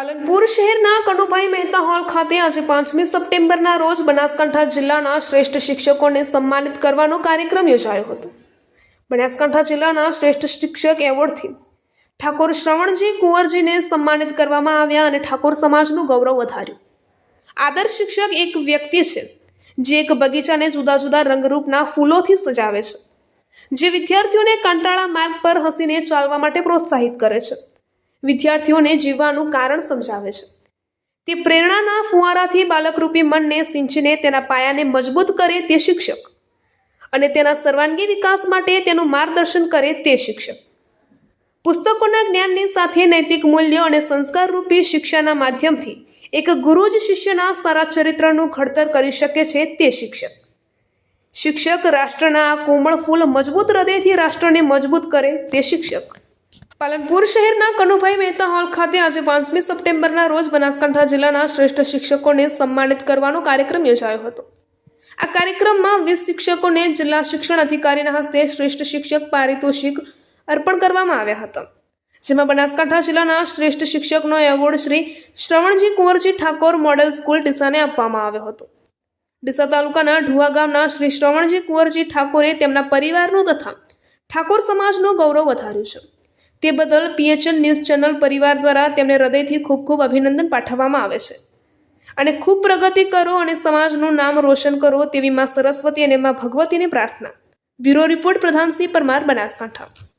પાલનપુર શહેરના કનુભાઈ મહેતા હોલ ખાતે આજે પાંચમી સપ્ટેમ્બરના રોજ બનાસકાંઠા જિલ્લાના શ્રેષ્ઠ શિક્ષકોને સન્માનિત કરવાનો કાર્યક્રમ યોજાયો હતો. બનાસકાંઠા જિલ્લાના શ્રેષ્ઠ શિક્ષક એવોર્ડથી ઠાકોર શ્રવણજી કુંવરજીને સન્માનિત કરવામાં આવ્યા અને ઠાકોર સમાજનું ગૌરવ વધાર્યું. આદર્શ શિક્ષક એક વ્યક્તિ છે, જે એક બગીચાને જુદા જુદા રંગરૂપના ફૂલોથી સજાવે છે, જે વિદ્યાર્થીઓને કંટાળા માર્ગ પર હસીને ચાલવા માટે પ્રોત્સાહિત કરે છે. વિદ્યાર્થીઓને જીવવાનું કારણ સમજાવે છે. તે પ્રેરણાના ફુવારાથી બાલકરૂપી મનને સિંચીને તેના પાયાને મજબૂત કરે તે શિક્ષક. અને તેના સર્વાંગી વિકાસ માટે તેનું માર્ગદર્શન કરે તે શિક્ષક. પુસ્તકોના જ્ઞાનની સાથે નૈતિક મૂલ્યો અને સંસ્કારરૂપી શિક્ષાના માધ્યમથી એક ગુરુ જ શિષ્યના સારા ચરિત્રનું ઘડતર કરી શકે છે તે શિક્ષક. શિક્ષક રાષ્ટ્રના કોમળ ફૂલ મજબૂત હૃદયથી રાષ્ટ્રને મજબૂત કરે તે શિક્ષક. પાલનપુર શહેરના કનુભાઈ મહેતા હોલ ખાતે આજે પાંચમી સપ્ટેમ્બરના રોજ બનાસકાંઠા જિલ્લાના શ્રેષ્ઠ શિક્ષકોને સન્માનિત કરવાનો કાર્યક્રમ યોજાયો હતો. આ કાર્યક્રમમાં વીસ શિક્ષકોને જિલ્લા શિક્ષણ અધિકારીના હસ્તે શ્રેષ્ઠ શિક્ષક પારિતોષિક અર્પણ કરવામાં આવ્યા હતા. જેમાં બનાસકાંઠા જિલ્લાના શ્રેષ્ઠ શિક્ષકનો award Shri Shravanji Kunvarji Thakor model school ડીસાને આપવામાં આવ્યો હતો. ડીસા તાલુકાના ઢુવા ગામના શ્રી શ્રવણજી કુંવરજી ઠાકોરે તેમના પરિવારનું તથા ઠાકોર સમાજનું ગૌરવ વધાર્યું છે. તે બદલ પીએચએન ન્યૂઝ ચેનલ પરિવાર દ્વારા તેમને હૃદયથી ખૂબ ખૂબ અભિનંદન પાઠવવામાં આવે છે. અને ખૂબ પ્રગતિ કરો અને સમાજનું નામ રોશન કરો તેવી માં સરસ્વતી અને માં ભગવતીની પ્રાર્થના. Bureau report Pradhansinh Parmar Banaskantha.